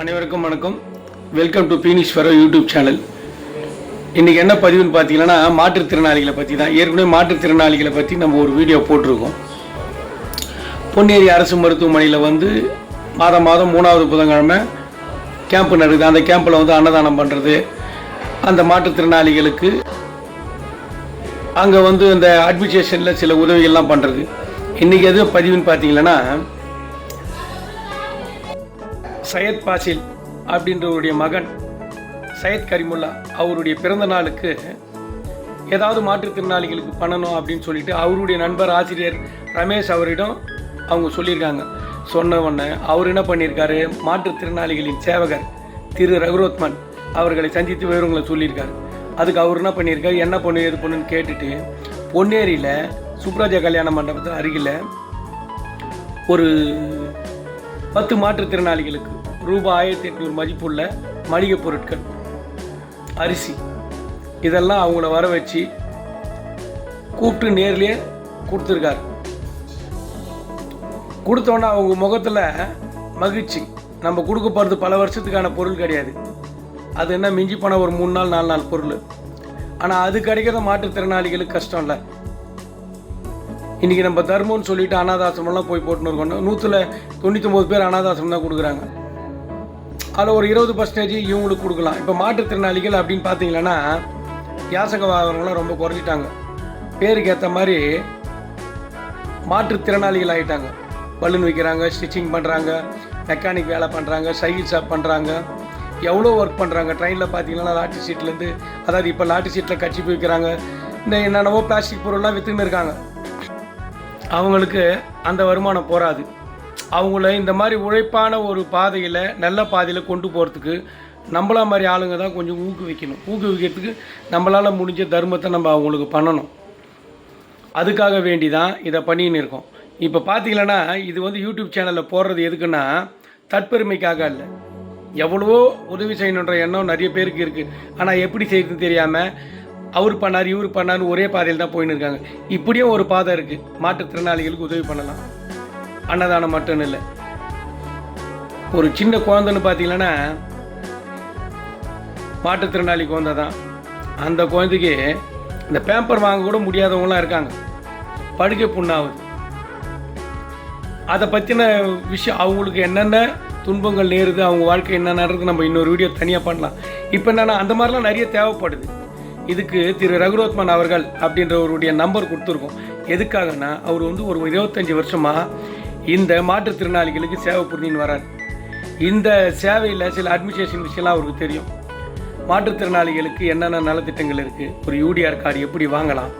அனைவருக்கும் வணக்கம். Welcome to Peeneeswarar YouTube channel இன்றைக்கி என்ன பதிவுன்னு பார்த்தீங்கன்னா மாற்றுத்திறனாளிகளை பற்றி தான். ஏற்கனவே மாற்றுத்திறனாளிகளை பற்றி நம்ம ஒரு வீடியோ போட்டிருக்கோம். பொன்னேரி அரசு மருத்துவமனையில் வந்து மாதம் மாதம் மூணாவது புதன்கிழமை கேம்ப் நடக்குது. அந்த கேம்பில் வந்து அன்னதானம் பண்ணுறது அந்த மாற்றுத்திறனாளிகளுக்கு அங்கே வந்து அந்த அட்மினிஸ்ட்ரேஷனில் சில உதவிகள்லாம் பண்ணுறது இன்றைக்கி எது பதிவுன்னு பார்த்தீங்கன்னா சையத் பாசில் அப்படின்றவருடைய மகன் சையத் கரிமுல்லா அவருடைய பிறந்த நாளுக்கு ஏதாவது மாற்றுத்திறனாளிகளுக்கு பண்ணணும் அப்படின்னு சொல்லிட்டு அவருடைய நண்பர் ஆசிரியர் ரமேஷ் அவரிடம் அவங்க சொல்லியிருக்காங்க. சொன்ன உடனே அவர் என்ன பண்ணியிருக்காரு? மாற்றுத்திறனாளிகளின் சேவகர் திரு ரகுரோத்மன் அவர்களை சந்தித்து விவரங்களை சொல்லியிருக்காரு. அதுக்கு அவர் என்ன பண்ணியிருக்காரு? என்ன பொண்ணு எது பொண்ணுன்னு கேட்டுட்டு பொன்னேரியில் சுப்ராஜா கல்யாண மண்டபத்து அருகில் ஒரு பத்து மாற்றுத்திறனாளிகளுக்கு ரூபாய் ஆயிரத்தி எட்நூறு மதிப்புள்ள மளிகை பொருட்கள் அரிசி. இதெல்லாம் அவங்கள வர வச்சு கூப்பிட்டு நேர்லேயே கொடுத்துருக்காரு. கொடுத்தோன்னே அவங்க முகத்தில் மகிழ்ச்சி. நம்ம கொடுக்க போகிறது பல வருஷத்துக்கான பொருள் கிடையாது. அது என்ன மிஞ்சி போன ஒரு மூணு நாள் நாலு நாள் பொருள். ஆனால் அது கிடைக்கிறத மாற்றுத்திறனாளிகளுக்கு கஷ்டம் இல்லை. இன்றைக்கி நம்ம தர்மம்னு சொல்லிட்டு அனாதாசிரமெல்லாம் போய் போட்டுன்னு இருக்கோம் நூற்றில் தொண்ணூற்றொம்பது பேர் அனாதாசிரம் தான் கொடுக்குறாங்க. அதில் ஒரு இருபது பர்சன்டேஜ் இவங்களுக்கு கொடுக்கலாம். இப்போ மாற்றுத்திறனாளிகள் அப்படின்னு பார்த்தீங்கன்னா யாசக வாகனங்களாம் ரொம்ப குறைஞ்சிட்டாங்க. பேருக்கு ஏற்ற மாதிரி மாற்றுத்திறனாளிகள் ஆகிட்டாங்க பலூன் வைக்கிறாங்க ஸ்டிச்சிங் பண்ணுறாங்க மெக்கானிக் வேலை பண்ணுறாங்க சைக்கிள் ஷாப் பண்ணுறாங்க எவ்வளோ ஒர்க் பண்ணுறாங்க ட்ரெயினில் பார்த்தீங்கன்னா லாட்டி சீட்லேருந்து அதாவது இப்போ லாட்டி சீட்டில் கட்சி போய்க்கிறாங்க இந்த என்னென்னவோ பிளாஸ்டிக் பொருள்லாம் விற்றுன்னு இருக்காங்க. அவங்களுக்கு அந்த வருமானம் போராது அவங்கள இந்த மாதிரி உழைப்பான ஒரு பாதையில் நல்ல பாதையில் கொண்டு போகிறதுக்கு நம்மளா மாதிரி ஆளுங்க தான் கொஞ்சம் ஊக்குவிக்கணும். ஊக்குவிக்கிறதுக்கு நம்மளால் முடிஞ்ச தர்மத்தை நம்ம அவங்களுக்கு பண்ணணும். அதுக்காக வேண்டி தான் இதை பண்ணின்னு இருக்கோம். இப்போ பார்த்தீங்களன்னா இது வந்து யூடியூப் சேனலில் போடுறது எதுக்குன்னா தற்பெருமைக்காக இல்லை எவ்வளவோ உதவி செய்யணுன்ற எண்ணம் நிறைய பேருக்கு இருக்குது ஆனால் எப்படி செய்யறதுன்னு தெரியாமல் அவர் பண்ணார் இவர் பண்ணார்னு ஒரே பாதையில் தான் போயின்னு இருக்காங்க. இப்படியும் ஒரு பாதை இருக்குது மாற்றுத்திறனாளிகளுக்கு உதவி பண்ணலாம். அன்னதானம் மட்டும் இல்லை. ஒரு சின்ன குழந்தைன்னு பார்த்தீங்கன்னா மாற்றுத்திறனாளி குழந்தை தான். அந்த குழந்தைக்கு இந்த பேப்பர் வாங்க கூட முடியாதவங்களாம் இருக்காங்க. படுக்கை புண்ணாகுது அதை பற்றின விஷயம் அவங்களுக்கு என்னென்ன துன்பங்கள் நேருது அவங்க வாழ்க்கை என்ன நடக்குது நம்ம இன்னொரு வீடியோ தனியாக பண்ணலாம். இப்போ என்னென்னா அந்த மாதிரிலாம் நிறைய தேவைப்படுது. இதுக்கு திரு ரகுரோத்மன் அவர்கள் அப்படின்றவருடைய நம்பர் கொடுத்துருக்கோம். எதுக்காகனா அவர் வந்து ஒரு இருபத்தஞ்சி வருஷமாக இந்த மாற்றுத்திறனாளிகளுக்கு சேவை புரிஞ்சின்னு வரார். இந்த சேவையில் சில அட்மினிஸ்ட்ரேஷன் விஷயம்லாம் அவருக்கு தெரியும். மாற்றுத்திறனாளிகளுக்கு என்னென்ன நலத்திட்டங்கள் இருக்குது ஒரு யூடிஆர் கார்டு எப்படி வாங்கலாம்?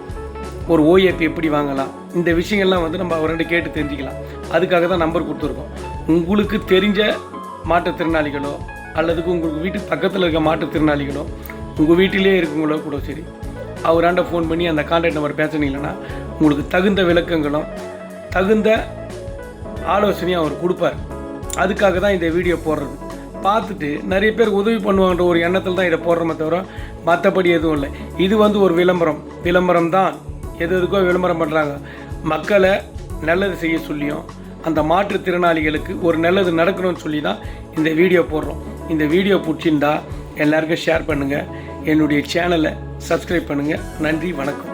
ஒரு ஓஏபி எப்படி வாங்கலாம்? இந்த விஷயங்கள்லாம் வந்து நம்ம அவர்கிட்ட கேட்டு தெரிஞ்சுக்கலாம். அதுக்காக தான் நம்பர் கொடுத்துருக்கோம். உங்களுக்கு தெரிஞ்ச மாற்றுத்திறனாளிகளோ அல்லதுக்கு உங்களுக்கு வீட்டுக்கு பக்கத்தில் இருக்க மாற்றுத்திறனாளிகளோ உங்கள் வீட்டிலே இருக்கவங்களோ கூட சரி. அவராண்ட ஃபோன் பண்ணி அந்த கான்டாக்ட் நம்பர் பேசுனீங்கன்னா உங்களுக்கு தகுந்த விளக்கங்களும் தகுந்த ஆலோசனையும் அவர் கொடுப்பார். அதுக்காக தான் இந்த வீடியோ போடுறது. பார்த்துட்டு நிறைய பேர் உதவி பண்ணுவாங்கன்ற ஒரு எண்ணத்தில் தான் இதை போடுறோமே தவிர மற்றபடி எதுவும் இல்லை. இது வந்து ஒரு விளம்பரம். விளம்பரம் தான். எது எதுக்கோ விளம்பரம் பண்ணுறாங்க மக்களை நல்லது செய்ய சொல்லியும் அந்த மாற்றுத்திறனாளிகளுக்கு ஒரு நல்லது நடக்கணும்னு சொல்லி தான் இந்த வீடியோ போடுறோம். இந்த வீடியோ பிடிச்சிருந்தா எல்லாருக்கும் ஷேர் பண்ணுங்கள் என்னுடைய சேனலை சப்ஸ்கிரைப் பண்ணுங்கள் நன்றி வணக்கம்.